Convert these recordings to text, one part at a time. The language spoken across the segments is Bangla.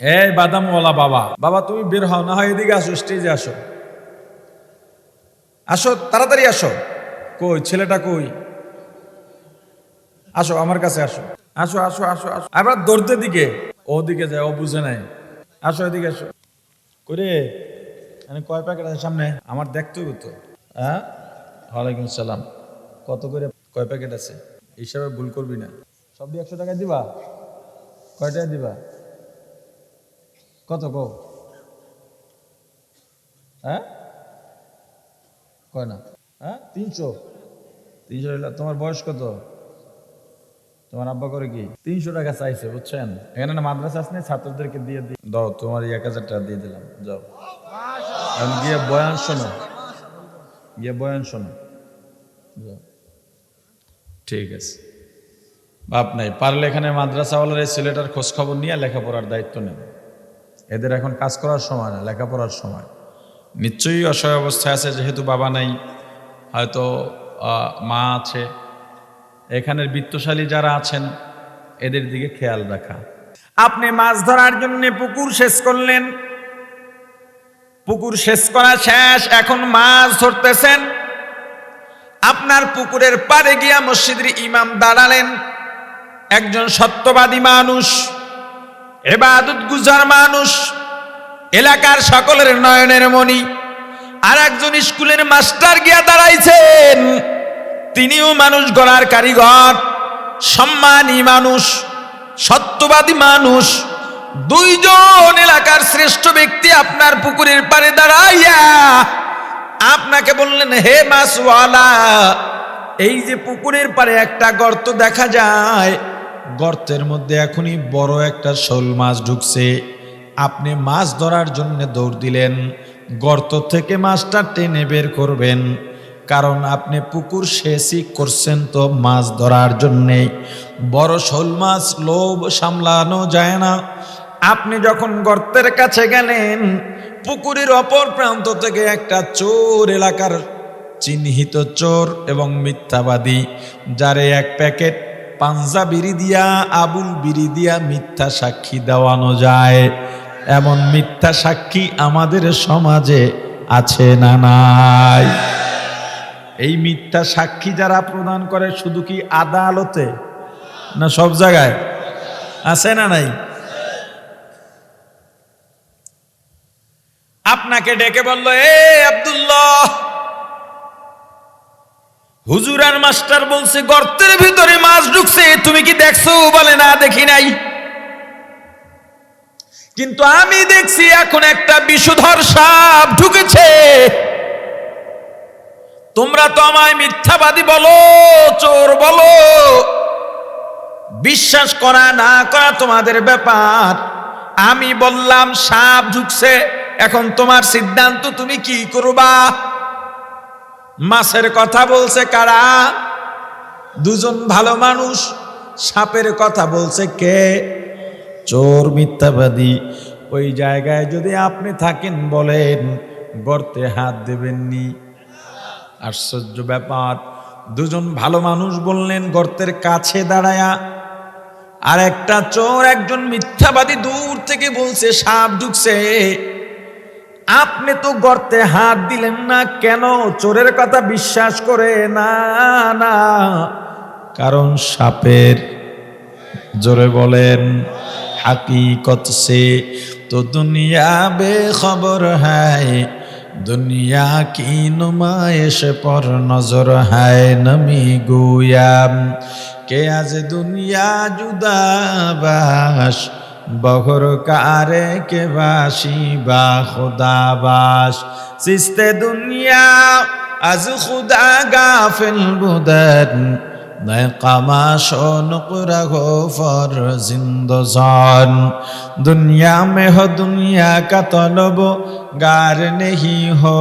এই বাদামওয়ালা বাবা বাবা তুমি বের হও, না হয় এদিকে আসো স্টেজে আসো। আসো, তাড়াতাড়ি আসো। কই, ছেলেটা কই? আসো, আমার কাছে আসো। আসো আসো আসো আসো। আবার দৌড়তে দিকে ওদিকে যায়, ও বুঝে নাই। আসো, এদিকে আসো। করে মানে কয় প্যাকেট আছে সামনে? আমার দেখতে হবে তো। হ্যাঁ? ওয়ালাইকুম সালাম। কত করে কয় প্যাকেট আছে? হিসাবে ভুল করবি না। সব একশো টাকা দিবা? কয় টাকা দিবা? কত কো হ্যাঁ? কয় না? হ্যাঁ? তিনশো। তিনশো তোমার বয়স কত? তোমার আব্বা করে কি? তিনশো টাকা চাইছে বুঝছেন? এখানে না মাদ্রাসা না, ছাত্রদেরকে দিয়ে দিই দাও তোমার এক হাজার টাকা দিয়ে দিলাম যাও। গিয়ে বয়ান শোনো। গিয়ে বয়ান শোনো। ঠিক আছে। বাপ নাই পারলে এখানে মাদ্রাসাওয়ালার এই ছেলেটার খোঁজ খবর নিয়ে লেখাপড়ার দায়িত্ব নেন এদের এখন কাজ করার সময় না লেখাপড়ার সময়। নিশ্চয়ই অসহায় অবস্থায় আছে যেহেতু বাবা নাই হয়তো মা আছে। এখানের বিত্তশালী যারা আছেন এদের দিকে খেয়াল রাখা। আপনি মাছ ধরার জন্য পুকুর শেষ করলেন। পুকুর শেষ করা শেষ এখন মাছ ধরতেছেন। আপনার পুকুরের পাড়ে গিয়া মসজিদের ইমাম দাঁড়ালেন। একজন সত্যবাদী মানুষ। এবাদত গুজার মানুষ, এলাকার সকলের নয়নের মণি। আর একজন স্কুলের মাস্টার গিয়া দাঁড়াইছেন। তিনিও মানুষ গড়ার কারিগর, সম্মানী মানুষ, সত্যবাদী মানুষ। দুইজন এলাকার শ্রেষ্ঠ ব্যক্তি আপনার পুকুরের পারে দাঁড়াইয়া আপনাকে বললেন, হে মাসওয়ালা এই যে পুকুরের পারে একটা গর্ত দেখা যায় গর্তের মধ্যে এখনই বড় একটা শোল মাছ ঢুকছে। আপনি মাছ ধরার জন্য দৌড় দিলেন। গর্ত থেকে মাছটা টেনে বের করবেন। কারণ আপনি পুকুর শেষই করছেন তো মাছ ধরার জন্যে। বড় শোল মাছ লোভ সামলানো যায় না। আপনি যখন গর্তের কাছে গেলেন, পুকুরের অপর প্রান্ত থেকে একটা চোর এলাকার চিহ্নিত চোর এবং মিথ্যাবাদী, যারে এক প্যাকেট পাঞ্জা বিড়ি দিয়া, আবুল বিড়ি দিয়া মিথ্যা সাক্ষী দেওয়ানো যায়। এমন মিথ্যা সাক্ষী আমাদের সমাজে আছে না নাই? এই মিথ্যা সাক্ষী যারা প্রদান করে শুধু কি আদালতে না সব জায়গায়? আছে না নাই? আপনাকে ডেকে বলল, এ আব্দুল্লাহ হুজুর আর মাস্টার বলছে, গর্তের ভিতরে মাছ ঢুকছে, তুমি কি দেখছ? বলে, না, দেখি নাই। কিন্তু আমি দেখছি এখন একটা বিষধর সাপ ঢুকেছে। তোমরা তো আমায় মিথ্যাবাদী বলো, চোর বলো। বিশ্বাস করা, না করা তোমাদের ব্যাপার। আমি বললাম, সাপ ঢুকছে, এখন তোমার সিদ্ধান্ত তুমি কি করবা? মাছের কথা বলছে কারা? দুজন ভালো মানুষ, সাপের কথা বলছে কে? চোর, মিথ্যাবাদী। ওই জায়গায় যদি আপনি থাকেন বলেন, গর্তে হাত দেবেননি। আশ্চর্য ব্যাপার, দুজন ভালো মানুষ বললেন, গর্তের কাছে দাঁড়ায়া। আর একটা চোর, একজন মিথ্যাবাদী দূর থেকে বলছে, সাপ ঢুকছে। আপনি তো গর্তে হাত দিলেন না কেন? চোরের কথা বিশ্বাস করে না না। কারণ সাপের জোরে বলেন, হাকিকত সে তো দুনিয়া বে খবর হ্যায় দুনিয়া কি নুমাইশ পর নজর হায় নমি গুয়াম কে আজ দুনিয়া জুদাবাস বহর কারে কে বাসি বা খোদাবাস সিস্তে দুনিয়া, আজ খুদা গাফিল বুদন। কামাশ নুকরা গো জিন্দজন দুনিয়া মে হো দুনিয়া কা তলব, গার নেহি হো।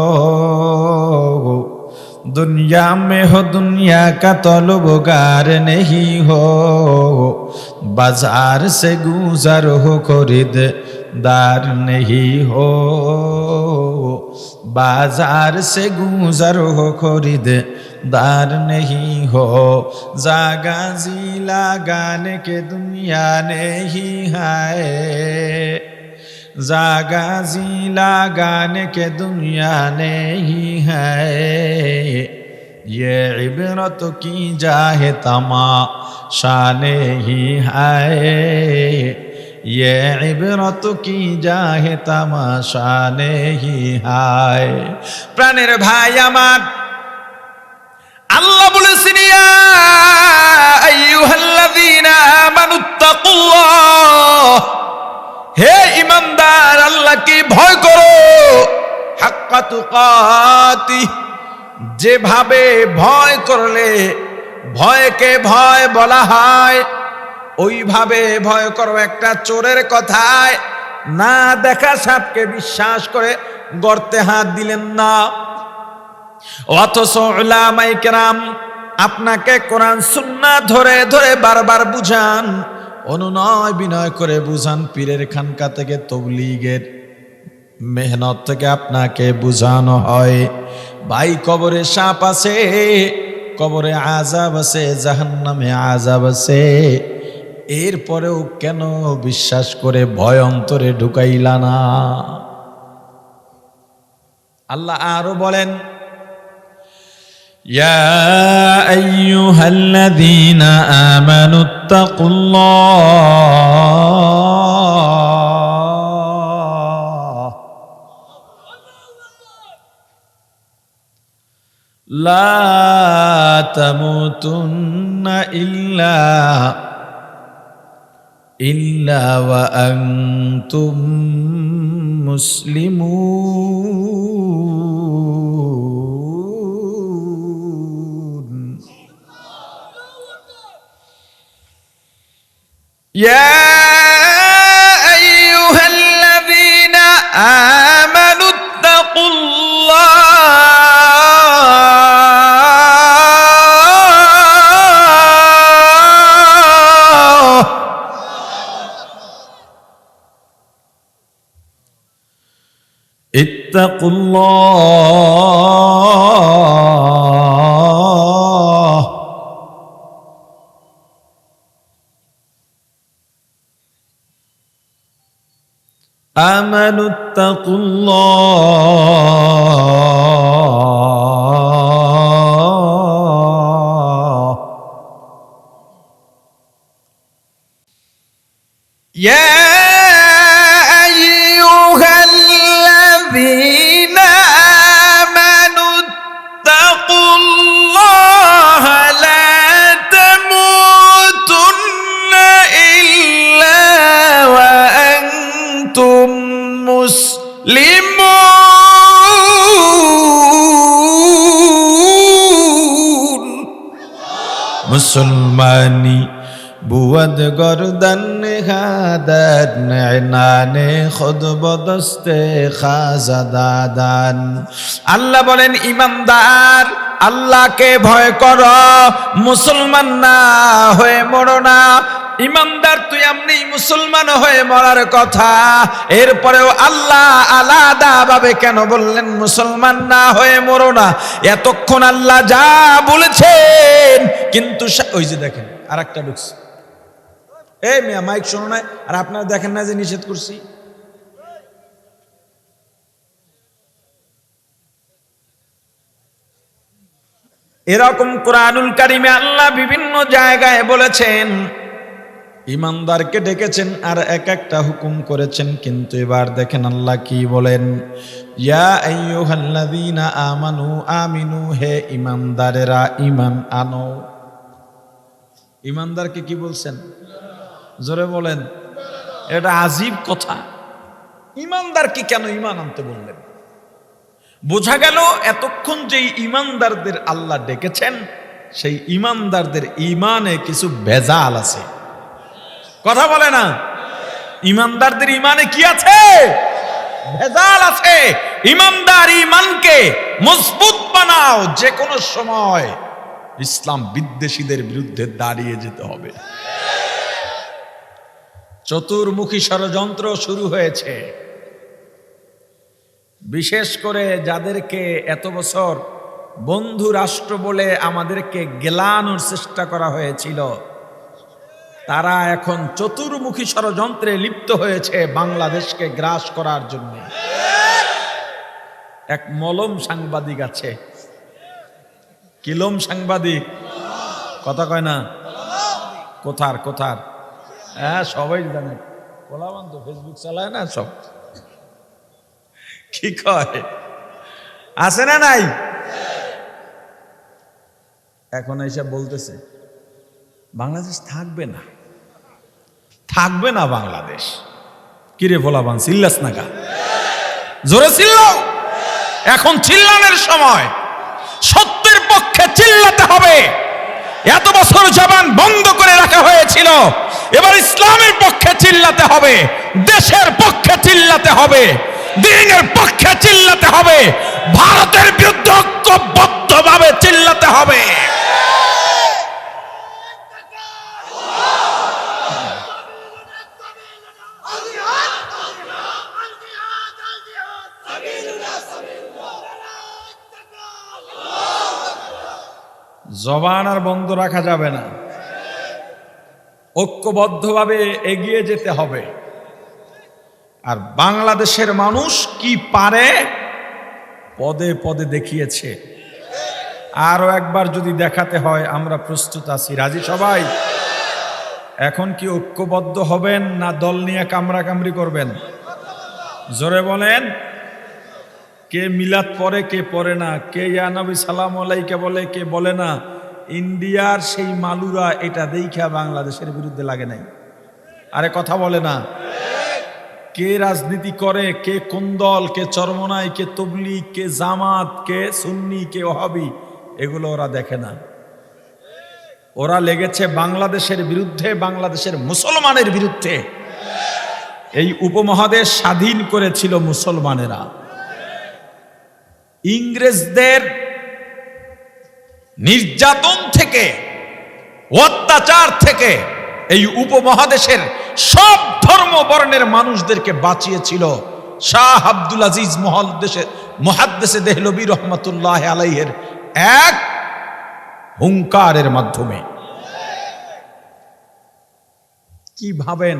दुनिया में हो दुनिया का तलब गार नहीं हो बाजार से गुजर हो खरीद दार नहीं हो बाजार से गुजर हो खरीद दार नहीं हो जागा जी लगाने के दुनिया नहीं है जागा जी लगाने के दुनिया नहीं है ये इबरत की जाहे तमाशा नहीं है ये इबरत की जाहे तमाशा नहीं है প্রাণের ভাই আমার আল্লাহ বলেছেন ইয়া আইয়ুহাল্লাযীনা আমানুত্তাকুল্লাহ হে ইমানদার, আল্লাহকে ভয় করো। হাক্কা তুকাতি যেভাবে ভয় করলে ভয়কে ভয় বলা হয়, ওইভাবে ভয় করো একটা চোরের কথায়। না দেখা সাপকে বিশ্বাস করে গর্তে হাত দিলেন না। অথচ আপনাকে কোরআন সুন্না ধরে ধরে বারবার বুঝান। অনুনয় বিনয় করে বুঝান পীরের খানকা থেকে তবলিগের মেহনত থেকে আপনাকে বুঝানো হয়। ভাই, কবরে সাপ আছে, কবরে আজাব আছে, জাহান্নামে আজাব আছে। এরপরেও কেন বিশ্বাস করে ভয় অন্তরে ঢুকাইলা না? আল্লাহ আরও বলেন يا أيها الذين آمنوا اتقوا الله. لا تموتن إلا إلا وأنتم مسلمون. يا أيها الذين آمنوا اتقوا الله. اتقوا الله. آمنوا اتقوا الله লিমু মুসলমানি বুয়াদ গরদান হাদান নানে খুদ বদস্তে খাজা দাদান। আল্লাহ বলেন, ইমানদার, আল্লাহকে ভয় কর, মুসলমান না হয়ে মরো না। ইমানদার, তুই এমনি মুসলমান হয়ে মরার কথা। এরপরেও আল্লাহ আলাদা ভাবে কেন বললেন, মুসলমান না হয়ে মরো না। এতক্ষণ আল্লাহ যা বলেছেন। কিন্তু ওই যে দেখেন আর একটা ঢুকছে। এই মিয়া, মাইক শোনো না আর আপনারা দেখেন না যে নিষেধ করছি? এরকম কোরআনুল কারিমে আল্লাহ বিভিন্ন জায়গায় বলেছেন ইমানদারকে ডেকেছেন আর এক একটা হুকুম করেছেন, কিন্তু এবার দেখেন আল্লাহ কি বলেন? ইয়া আমানু আমিনু, হে ইমানদারেরা ইমান আনো। ইমানদারকে কি বলছেন? জোরে বলেন। এটা আজীব কথা। ইমানদারকে কেন ইমান আনতে বললেন? বোঝা গেল এতক্ষণ যে ইমানদারদের আল্লাহ ডেকেছেন, সেই ইমানদারদের ইমানে কিছু ভেজাল আছে। কথা বলে না। ইমানদারদের ইমানে কি আছে? ভেজাল আছে। ইমানদার ইমানকে মজবুত বানাও যে কোনো সময়। ইসলাম বিদ্বেষীদের বিরুদ্ধে দাঁড়িয়ে যেতে হবে। চতুর্মুখী ষড়যন্ত্র শুরু হয়েছে। বিশেষ করে যাদেরকে এত বছর বন্ধু রাষ্ট্র বলে আমাদেরকে গেলানোর চেষ্টা করা হয়েছিল তারা এখন চতুর্মুখী ষড়যন্ত্রে লিপ্ত হয়েছে বাংলাদেশকে গ্রাস করার জন্য। এক মলম সাংবাদিক আছে। কিলম সাংবাদিক? কথা কয় না? কোথার কোথার? হ্যাঁ সবাই জানে। কোলাবান তো ফেসবুক চালায় না সব। কি কয়? আছে না নাই? এখন এসে বলতেছে। বাংলাদেশ থাকবে না। থাকবে না বাংলাদেশ। কিরে ভোলাবান, চিল্লাস না গা। জোরে চিল্লাও। এখন চিল্লানোর সময়। সত্যের পক্ষে চিল্লাতে হবে। এত বছর জবান বন্ধ করে রাখা হয়েছিল। এবার ইসলামের পক্ষে চিল্লাতে হবে। দেশের পক্ষে চিল্লাতে হবে। দিনের পক্ষে চিল্লাতে হবে। ভারতের বিরুদ্ধে ঐক্যবদ্ধভাবে চিল্লাতে হবে। জবান আর বন্ধ রাখা যাবে না। ঐক্যবদ্ধভাবে এগিয়ে যেতে হবে। আর বাংলাদেশের মানুষ কি পারে? পদে পদে দেখিয়েছে। আরও একবার যদি দেখাতে হয়, আমরা প্রস্তুত আছি। রাজি সবাই? এখন কি ঐক্যবদ্ধ হবেন না দল নিয়ে কামড়া কামড়ি করবেন? জোরে বলেন। কে মিলাদ পরে, কে পরে না? কে ইয়ানবী সালাম আলাইকে বলে, কে বলে না? ইন্ডিয়ার সেই মালুরা এটা দেখা বাংলাদেশের বিরুদ্ধে লাগে নাই। আরে কথা বলে না। কে রাজনীতি করে, কে কোন দল, কে চরমনাই, কে তবলিগ, কে জামাত, কে সুন্নি, কে ওহাবি, এগুলো ওরা দেখে না। ওরা লেগেছে বাংলাদেশের বিরুদ্ধে, বাংলাদেশের মুসলমানের বিরুদ্ধে। এই উপমহাদেশ স্বাধীন করেছিল মুসলমানেরা। ইংরেজদের নির্যাতন থেকে, অত্যাচার থেকে এই উপমহাদেশের সব ধর্ম বর্ণের মানুষদেরকে বাঁচিয়েছিল শাহ আব্দুল আজিজ মহাদেশে মহাদ্দেশে দেহলবী রহমতুল্লাহ আলাইহের এক হুঙ্কারের মাধ্যমে। কি ভাবেন?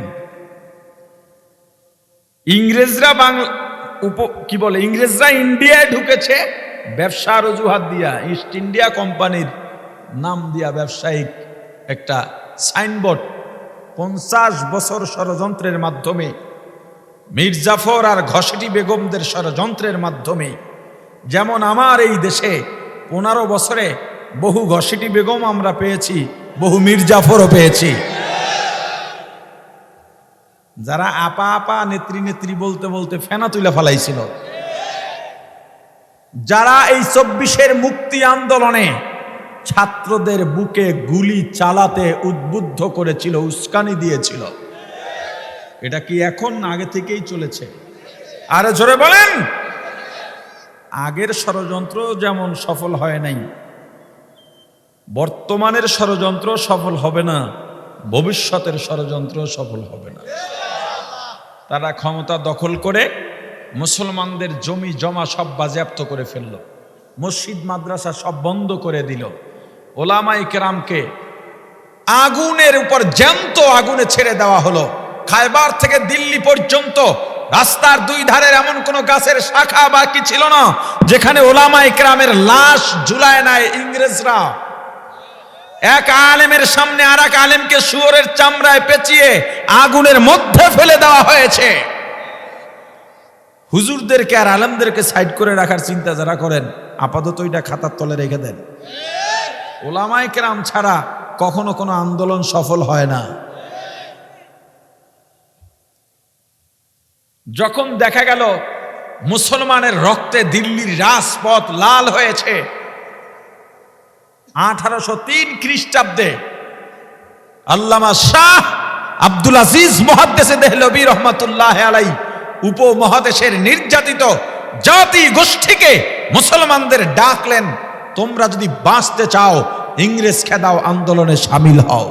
ইংরেজরা বাংলা, উপ, কি বলে? ইংরেজরা ইন্ডিয়ায় ঢুকেছে ব্যবসার অজুহাত দিয়া ইস্ট ইন্ডিয়া কোম্পানির নাম দিয়া ব্যবসায়িক একটা সাইনবোর্ড পঞ্চাশ বছর ষড়যন্ত্রের মাধ্যমে মির্জাফর আর ঘসেটি বেগমদের ষড়যন্ত্রের মাধ্যমে, যেমন আমার এই দেশে পনেরো বছরে বহু ঘসেটি বেগম আমরা পেয়েছি, বহু মির্জাফরও পেয়েছি। যারা আপা আপা নেত্রী নেত্রী বলতে বলতে ফেনা তুলে ফেলাইছিল যারা এই চব্বিশের মুক্তি আন্দোলনে ছাত্রদের বুকে গুলি চালাতে উদ্বুদ্ধ করেছিল, উস্কানি দিয়েছিল। এটা কি এখন আগে থেকেই চলেছে? আরে জোরে বলেন! আগের ষড়যন্ত্র যেমন সফল হয় নাই, বর্তমানের ষড়যন্ত্র সফল হবে না, ভবিষ্যতের ষড়যন্ত্র সফল হবে না। তারা ক্ষমতা দখল করে মুসলমানদের জমি জমা সব বাজেয়াপ্ত করে ফেলল। মসজিদ, মাদ্রাসা সব বন্ধ করে দিল। ওলামাই কেরামকে আগুনের উপর জ্যান্ত আগুনে ছেড়ে দেওয়া হলো। খাইবার থেকে দিল্লি পর্যন্ত রাস্তার দুই ধারের এমন কোন গাছের শাখা বাকি ছিল না, যেখানে ওলামাই কেরামের লাশ ঝুলায় নাই ইংরেজরা। এক আলেমের সামনে আর এক আলেমকে শুয়োরের চামড়ায় পেঁচিয়ে আগুনের মধ্যে ফেলে দেওয়া হয়েছে। হুজুরদেরকে আর আলমদেরকে সাইড করে রাখার চিন্তা যারা করেন, আপাতত এটা খাতার তলে রেখে দেন। ওলামাই কেরাম ছাড়া কখনো কোনো আন্দোলন সফল হয় না। যখন দেখা গেল মুসলমানের রক্তে দিল্লির রাজপথ লাল হয়েছে, আঠারোশো তিন খ্রিস্টাব্দে আল্লামা শাহ আব্দুল আজিজ মহাদ্দেশে দেহলবী রহমতুল্লাহ আলাই উপমহাদেশের নির্যাতিত জাতি গোষ্ঠীকে মুসলমানদের ডাকলেন, তোমরা যদি বাঁচতে চাও, ইংরেজ খেদাও আন্দোলনে সামিল হও।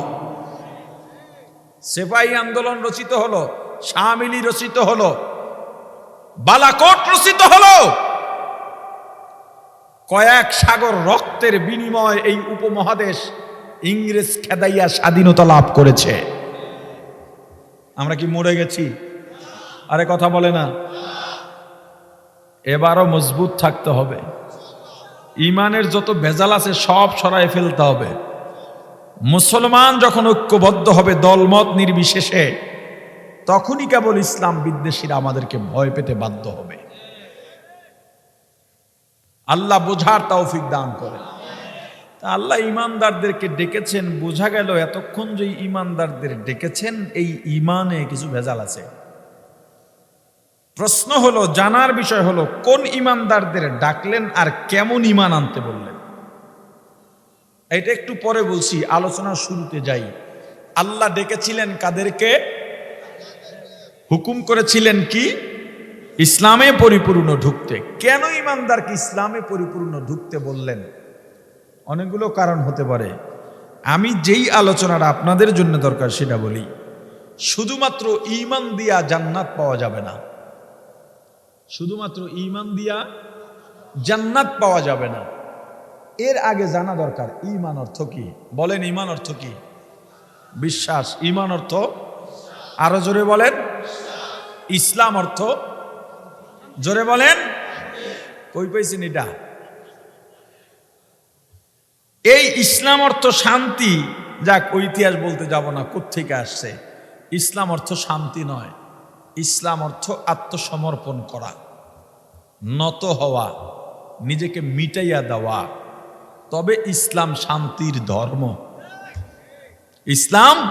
সেপাই আন্দোলন রচিত হলো, শামিলি রচিত হলো, বালাকোট রচিত হলো। কয়েক সাগর রক্তের বিনিময় এই উপমহাদেশ ইংরেজ খেদাইয়া স্বাধীনতা লাভ করেছে। আমরা কি মরে গেছি? আরে কথা বলে না। এবারও মজবুত থাকতে হবে। ইমানের যত ভেজাল আছে সব সরাই ফেলতে হবে। মুসলমান যখন ঐক্যবদ্ধ হবে দলমত নির্বিশেষে, তখনই কেবল ইসলাম বিদ্বেষীরা আমাদেরকে ভয় পেতে বাধ্য হবে। আল্লাহ বোঝার তৌফিক দান করেন তা আল্লাহ ইমানদারদেরকে ডেকেছেন, বোঝা গেল এতক্ষণ যে ইমানদারদের ডেকেছেন, এই ইমানে কিছু ভেজাল আছে। প্রশ্ন হলো, জানার বিষয় হলো, কোন ইমানদারদের ডাকলেন আর কেমন ইমান আনতে বললেন? এটা একটু পরে বলছি আলোচনা শুরুতে যাই। আল্লাহ ডেকেছিলেন কাদেরকে? হুকুম করেছিলেন কি? ইসলামে পরিপূর্ণ ঢুকতে। কেন ইমানদারকে ইসলামে পরিপূর্ণ ঢুকতে বললেন? অনেকগুলো কারণ হতে পারে। আমি যেই আলোচনাটা আপনাদের জন্য দরকার সেটা বলি। শুধুমাত্র ইমান দিয়া জান্নাত পাওয়া যাবে না। শুধুমাত্র ইমান দিয়া জান্নাত পাওয়া যাবে না। এর আগে জানা দরকার ইমান অর্থ কি? বলেন ইমান অর্থ কি? বিশ্বাস। ইমান অর্থ? আরও জোরে বলেন। ইসলাম অর্থ? জোরে বলেন। কই পাইছেন এটা? এই ইসলাম অর্থ শান্তি। যাক ইতিহাস বলতে যাব না, কোত্থেকে আসছে? ইসলাম অর্থ শান্তি নয়। ইসলাম অর্থ আত্মসমর্পণ করা। নত হওয়া, নিজেকে মিটাইয়া দেওয়া। তবে ইসলাম শান্তির ধর্ম। ইসলাম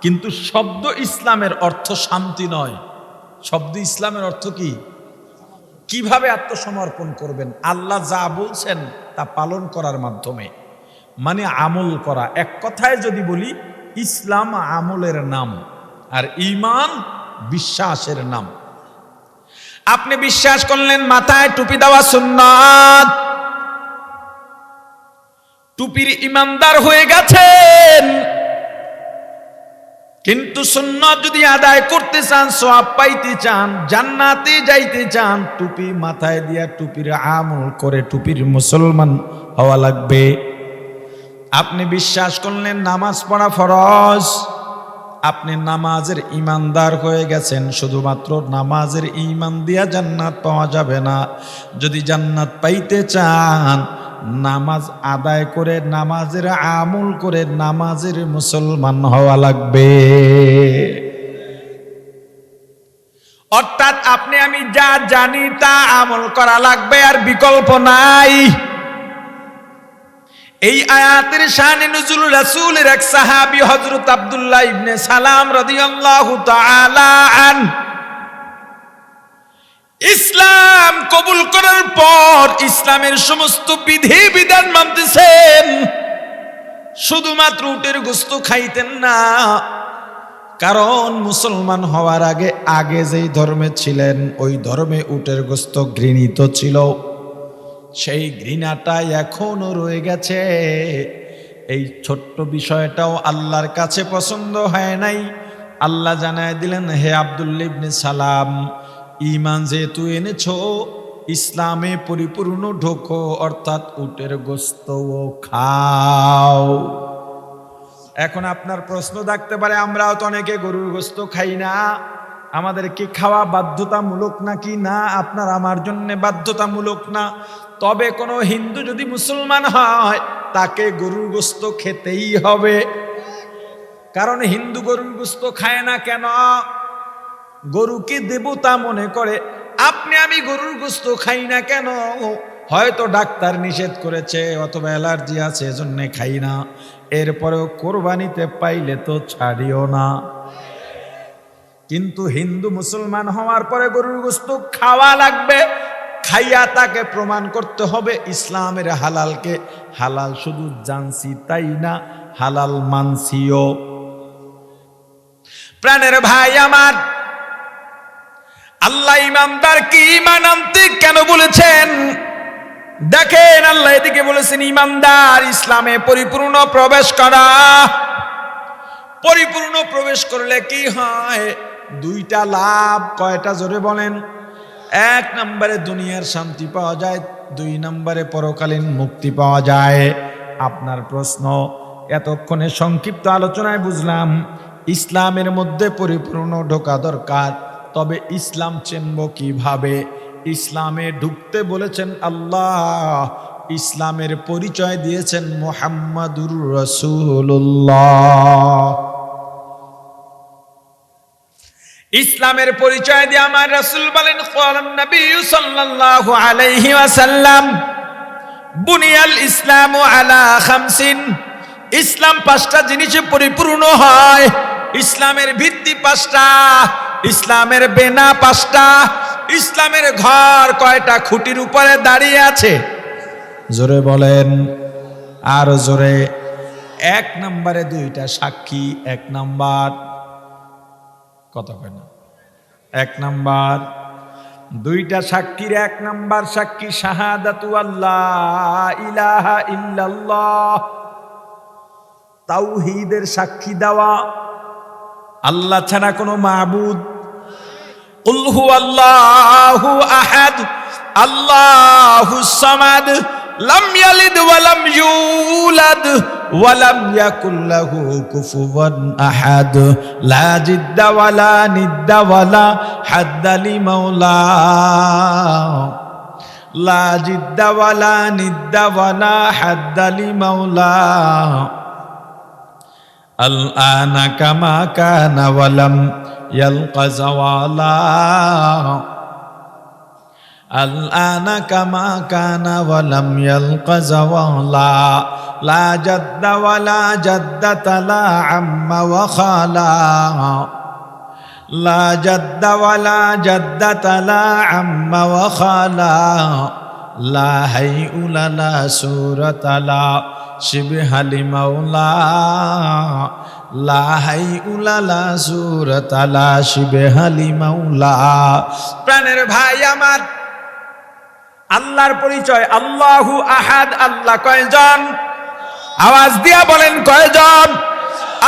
কিন্তু শব্দ ইসলামের অর্থ শান্তি নয়। শব্দ ইসলামের অর্থ কি? কীভাবে আত্মসমর্পণ করবেন? আল্লাহ যা বলছেন তা পালন করার মাধ্যমে। মানে আমল করা। এক কথায় যদি বলি, ইসলাম আমলের নাম আর ইমান বিশ্বাসের নাম। আপনি বিশ্বাস করলেন মাথায় টুপি দেওয়া সুন্নাত? টুপির ইমানদার হয়ে গেছেন। কিন্তু সুন্নত যদি আদায় করতে চান সব পাইতে চান, জান্নাতে যাইতে চান, টুপি মাথায় দিয়া টুপির আমল করে টুপির মুসলমান হওয়া লাগবে। আপনি বিশ্বাস করলেন নামাজ পড়া ফরজ? আপনি নামাজের ইমানদার হয়ে গেছেন, শুধুমাত্র নামাজের ইমান দিয়া জান্নাত পাওয়া যাবে না। যদি জান্নাত পাইতে চান, নামাজ আদায় করে, নামাজের আমল করে নামাজের মুসলমান হওয়া লাগবে। অর্থাৎ আপনি আমি যা জানি তা আমল করা লাগবে, আর বিকল্প নাই। এই আয়াতের শানে নজরুল রাসূলের এক সাহাবী হযরত আব্দুল্লাহ ইবনে সালাম রাদিয়াল্লাহু তাআলা আন। ইসলাম কবুল করার পর ইসলামের সমস্ত বিধি বিধান মানতেছেন। শুধুমাত্র উটের গোস্ত খাইতেন না, কারণ মুসলমান হওয়ার আগে আগে যেই ধর্মে ছিলেন, ওই ধর্মে উটের গোস্ত ঘৃণিত ছিল। সেই ঘৃণাটা এখনও রয়ে গেছে। এই ছোট্ট বিষয়টাও আল্লাহর কাছে পছন্দ হয় নাই। আল্লাহ জানায় দিলেন, হে আবদুল্লিবনে সালাম ইমান যেহেতু এনেছ, ইসলামে পরিপূর্ণ ঢোকো, অর্থাৎ উটের গোস্ত খাও। এখন আপনার প্রশ্ন থাকতে পারে, আমরাও তো অনেকে গরুর গোস্ত খাই না। আমাদের কি খাওয়া বাধ্যতামূলক নাকি না? আপনার আমার জন্য বাধ্যতামূলক না। তবে কোনো হিন্দু যদি মুসলমান হয়, তাকে গরুর গোস্ত খেতেই হবে। কারণ হিন্দু গরুর গোস্ত খায় না কেন? গরুকে দেবতা মনে করে, আপনি আমি গরুর গোস্ত খাই না কেন? হয়তো ডাক্তার নিষেধ করেছে অথবা অ্যালার্জি আছে, এজন্য খাই না। এরপরেও কোরবানিতে পাইলে তো ছাড়িও না। কিন্তু হিন্দু মুসলমান হওয়ার পরে গরুর গোস্ত খাওয়া লাগবে। খাইয়া তাকে প্রমাণ করতে হবে, ইসলামের হালালকে। হালাল শুধু জানছি তাই না, হালাল মানসিও প্রাণের ভাই আমার, আল্লাহ ইমানদার কি ইমান আনতে কেন বলেছেন? দেখেন আল্লাহ এদিকে বলেছেন, ইমানদার ইসলামে পরিপূর্ণ প্রবেশ করা। পরিপূর্ণ প্রবেশ করলে কি হয়? দুইটা লাভ, কয়টা জোরে বলেন? এক নম্বরে দুনিয়ার শান্তি পাওয়া যায়, দুই নম্বরে পরকালীন মুক্তি পাওয়া যায়। আপনার প্রশ্ন, এতক্ষণে সংক্ষিপ্ত আলোচনায় বুঝলাম, ইসলামের মধ্যে পরিপূর্ণ ঢোকা দরকার, তবে ইসলাম চিনব কীভাবে? ইসলামে ঢুকতে বলেছেন আল্লাহ, ইসলামের পরিচয় দিয়েছেন মোহাম্মদুর রসুল্লাহ ইসলামের পরিচয় দিয়ে আমার রাসূল বলেন নবী বুনিয়াল ইসলামু আলা ইসলাম পাঁচটা জিনিসে পরিপূর্ণ হয়। ইসলামের ভিত্তি পাঁচটা, ইসলামের বেনা পাঁচটা, ইসলামের ঘর কয়টা খুঁটির উপরে দাঁড়িয়ে আছে? জোরে বলেন। আর জোরে, এক নম্বরে দুইটা সাক্ষী, এক নাম্বার কত কয় না। এক নাম্বার, দুইটা সাক্ষীর, এক নাম্বার সাক্ষী শাহাদাতু আল্লাহ ইলাহা ইল্লাল্লাহ। তাওহীদের সাক্ষী দেওয়া, আল্লাহ ছাড়া কোনো মাবুদ قل هو الله احد الله الصمد لم يلد ولم يولد ولم يكن له كفوا احد لا جد ولا ند ولا حد لمولاه لا جد ولا ند ولا حد لمولاه الآن كما كان ولم يلق زوالا الآن كما كان ولم يلق زوالا لا جد ولا جدة لا عم وخالا لا جد ولا جدة لا عم وخالا لا هيئ لا سورة لا شبه لمولا لا هيئ لا سورة لا شبه لمولا প্রাণের ভাই আমার আল্লাহর পরিচয়, আল্লাহু আহাদ, আল্লাহ কয়জন? আওয়াজ দিয়া বলেন কয়জন?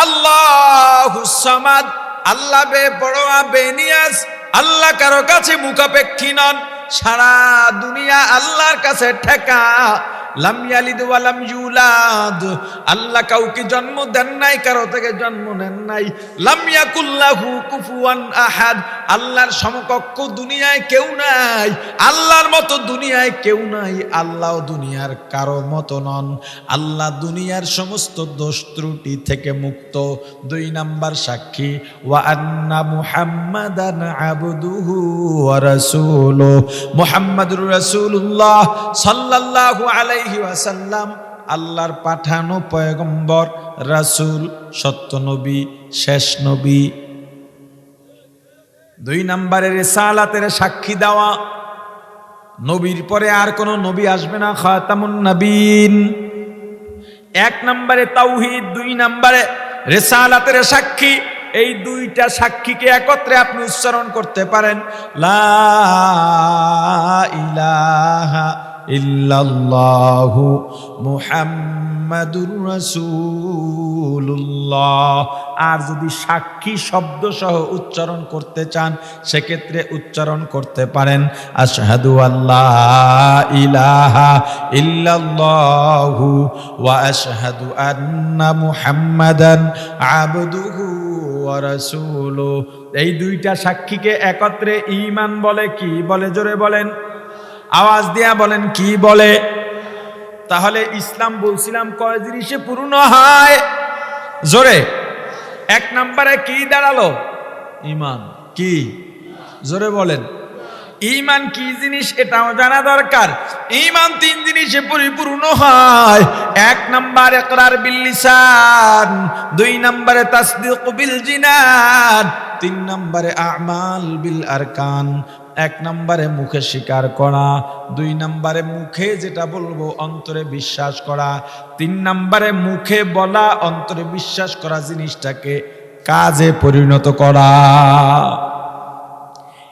আল্লাহু সামাদ, আল্লাহ বে বড়োয়া বেনিয়াস আল্লাহ কারও কাছে মুখাপেক্ষী নন। সারা দুনিয়া আল্লাহর কাছে ঠেকা। আল্লাহ কাউকে জন্ম দেন নাই, কারও থেকে জন্ম নেন নাই। লাম ইয়াকুল্লাহু কুফুয়ান আহাদ আল্লাহর সমকক্ষ দুনিয়ায় কেউ নাই, আল্লাহর মতো দুনিয়ায় কেউ নাই আল্লাহ দুনিয়ার কারও মতো নন। আল্লাহ দুনিয়ার সমস্ত দোষ ত্রুটি থেকে মুক্ত। দুই নাম্বার সাক্ষী, ওয়া আন্না মুহাম্মাদান আবদুহু ওয়া রাসূলুহু। মুহাম্মাদুর রাসূলুল্লাহ সাল্লাল্লাহু আলাইহি ওয়াসাল্লাম, আল্লাহর পাঠানো পয়গম্বর, রাসূল, সত্য নবী, শেষ নবী দুই নম্বরের সালাতের সাক্ষী দেওয়া। নবীর পরে আর কোন নবী আসবে না, খাতামুন নবীন। এক নম্বরে তাওহিদ, দুই নম্বরে রেসালাতের সাক্ষী। এই দুইটা সাক্ষীকে একত্রে আপনি উচ্চারণ করতে পারেন, লা ইলাহা ইল্লাল্লাহু মুহাম্মাদুর রাসূলুল্লাহ। আর যদি সাক্ষী শব্দ সহ উচ্চারণ করতে চান, সেক্ষেত্রে উচ্চারণ করতে পারেন, আশহাদু আল্লাহ ইলাহা ইল্লাল্লাহু ওয়া আশহাদু আন্না মুহাম্মাদান আবদুহু ওয়া রাসূলুহু। এই দুইটা সাক্ষীকে একত্রে ঈমান বলে কি? বলে জোরে বলেন। আওয়াজ দিয়া বলেন, কি বলে? তাহলে ইসলাম বলছিলাম কয় জিনিসে পূর্ণ হয়? জোরে। এক নম্বরে কি দাঁড়াল? ইমান। কি? জোরে বলেন। ইমান কি জিনিস এটাও জানা দরকার। ইমান তিন জিনিসে পরিপূর্ণ হয়। এক নাম্বার একরার বিল লিসান, দুই নম্বরে তাসদিক বিল জিনান, তিন নম্বরে আমাল বিল আরকান। এক নম্বরে মুখে স্বীকার করা, দুই নম্বরে মুখে যেটা বলব অন্তরে বিশ্বাস করা, তিন নম্বরে মুখে বলা, অন্তরে বিশ্বাস করা জিনিসটাকে কাজে পরিণত করা।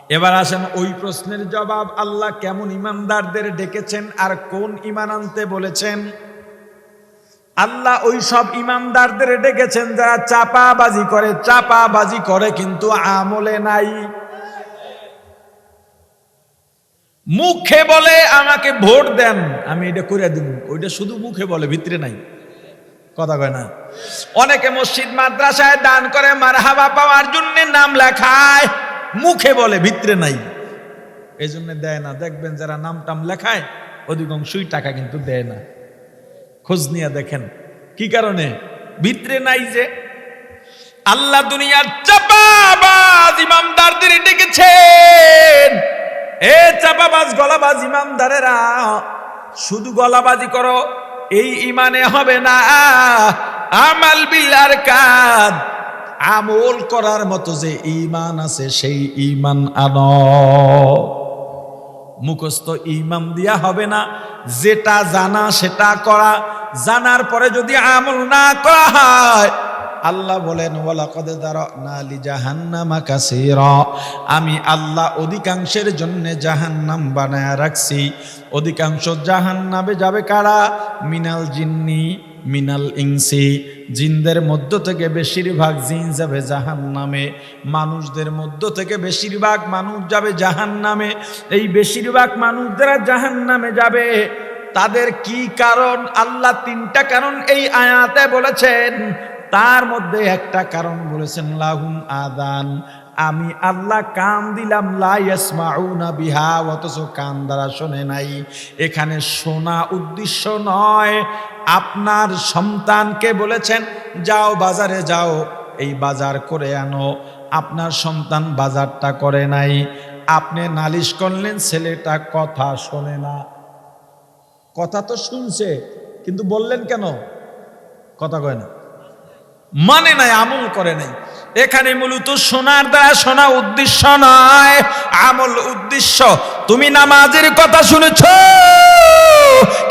এবার আসেন ওই প্রশ্নের জবাব, আল্লাহ কেমন ইমানদারদের ডেকেছেন আর কোন ইমান আনতে বলেছেন? আল্লাহ ওই সব ইমানদারদের ডেকেছেন যারা চাপাবাজি করে চাপাবাজি করে কিন্তু আমলে নাই। মুখে বলে, আমাকে ভোট দেন, আমি এটা করে দিব। ওইটা শুধু মুখে বলে, ভিতরে নাই। কথা কয় না। অনেকে মসজিদ, মাদ্রাসায় দান করে, মারহাবা পাওয়ার জন্য নাম লেখায়, মুখে বলে, ভিতরে নাই। এই জন্য দেয় না। দেখবেন যারা নাম টাম লেখায়, অধিকাংশই টাকা কিন্তু দেয় না। খোঁজ নিয়ে দেখেন। কি কারণে? ভিতরে নাই যে, আল্লাহ দুনিয়ার চাপাবাজ ইমামদারদের ডেকেছেন। এ চাপাবাজ, গলাবাজ ইমামদারেরা শুধু গলাবাজি করো, এই ইমানে হবে না। আমাল বিল্লার কাজ আমল করার মতো যে ইমান আছে, সেই ইমান আনো। মুখস্থ ইমান দিয়া হবে না, যেটা জানা সেটা করা। জানার পরে যদি আমল না করা হয় আল্লাহ বলেন, ওয়ালাকাদ দারানা লি জাহান্নামা কাসীরা। আমি আল্লাহ অধিকাংশের জন্য জাহান্নাম বানায়া রাখছি। অধিকাংশ জাহান্নামে যাবে কারা? মিনাল জিন্নি, মিনাল ইংসি জিনদের মধ্য থেকে বেশিরভাগ জিন যাবে জাহান নামে মানুষদের মধ্য থেকে বেশিরভাগ মানুষ যাবে জাহান নামে এই বেশিরভাগ মানুষ যারা জাহান নামে যাবে, তাদের কি কারণ? আল্লাহ তিনটা কারণ এই আয়াতে বলেছেন। তার মধ্যে একটা কারণ বলেছেন, লাহুম আদান আমি আল্লাহ কান দিলাম লাইসমাউনা বিহা, অথচ কান দ্বারা শোনে নাই। এখানে শোনা উদ্দেশ্য নয়, আপনার সন্তানকে বলেছেন, যাও বাজারে যাও, এই বাজার করে আনো। আপনার সন্তান বাজারটা করে নাই। আপনি নালিশ করলেন, ছেলেটা কথা শোনে না। কথা তো শুনছে, কিন্তু বললেন কেন? কথা কয় না। মানে নাই আমল করে নাই। এখানে মূলত সোনার দ্বারা সোনা উদ্দেশ্য নয় আমল উদ্দেশ্য। তুমি নামাজের কথা শুনেছ,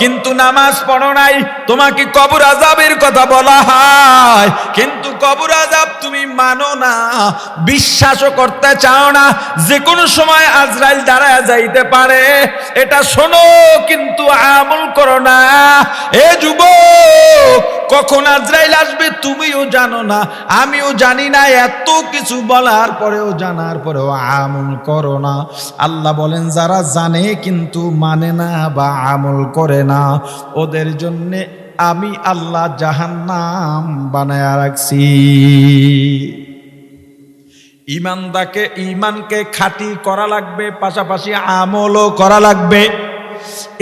কিন্তু নামাজ পড়ো নাই। তোমাকে কবর আজাবের কথা বলা হয়। কিন্তু কবর আজাব তুমি মানো না, বিশ্বাসও করতে চাও না। যে কোনো সময় আজরাইল দাঁড়ায় যাইতে পারে। এটা শোনো, কিন্তু আমল করো না। এ যুবক, কখন আজরাইল আসবে তুমিও জানো না। আমিও জানি না, এত কিছু বলার পরেও, জানার পরেও আমল করো না। আল্লাহ বলেন, যারা জানে কিন্তু মানে না বা আমল করে না, ওদের জন্যে আমি আল্লাহ জাহান্নাম বানায় রাখছি। ইমানদাকে, ইমানকে খাঁটি করা লাগবে, পাশাপাশি আমলও করা লাগবে।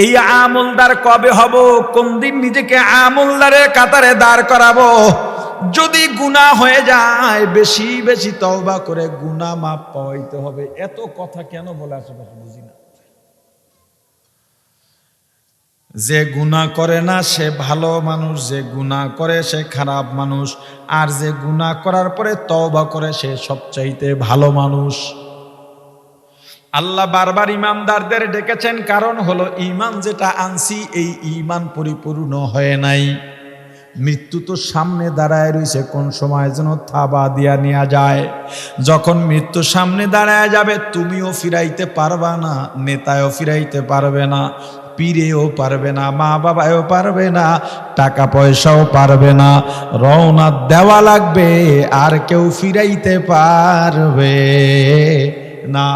এই আমলদার কবে হব? কোন দিন নিজেকে আমলদারের কাতারে দাঁড় করাবো? যদি গুণা হয়ে যায়, বেশি বেশি তওবা করে গুণা মাপ পাইতে হবে। এত কথা কেন বলে আশেপাশে বুঝি না। যে গুণা করে না, সে ভালো মানুষ, যে গুণা করে, সে খারাপ মানুষ, আর যে গুণা করার পরে তওবা করে, সে সবচাইতে ভালো মানুষ। আল্লাহ বারবার ইমানদারদের ডেকেছেন, কারণ হলো ইমান যেটা আনছি, এই ইমান পরিপূর্ণ হয় নাই। মৃত্যু তো সামনে দাঁড়ায় রয়েছে কোন সময় যেন থাবা দিয়া নেওয়া যায়। যখন মৃত্যু সামনে দাঁড়ায় যাবে, তুমিও ফিরাইতে পারবা না, নেতায়ও ফিরাইতে পারবে না, পীরেও পারবে না মা বাবাও পারবে না টাকা পয়সাও পারবে না, রওনা দেওয়া লাগবে, আর কেউ ফিরাইতে পারবে না।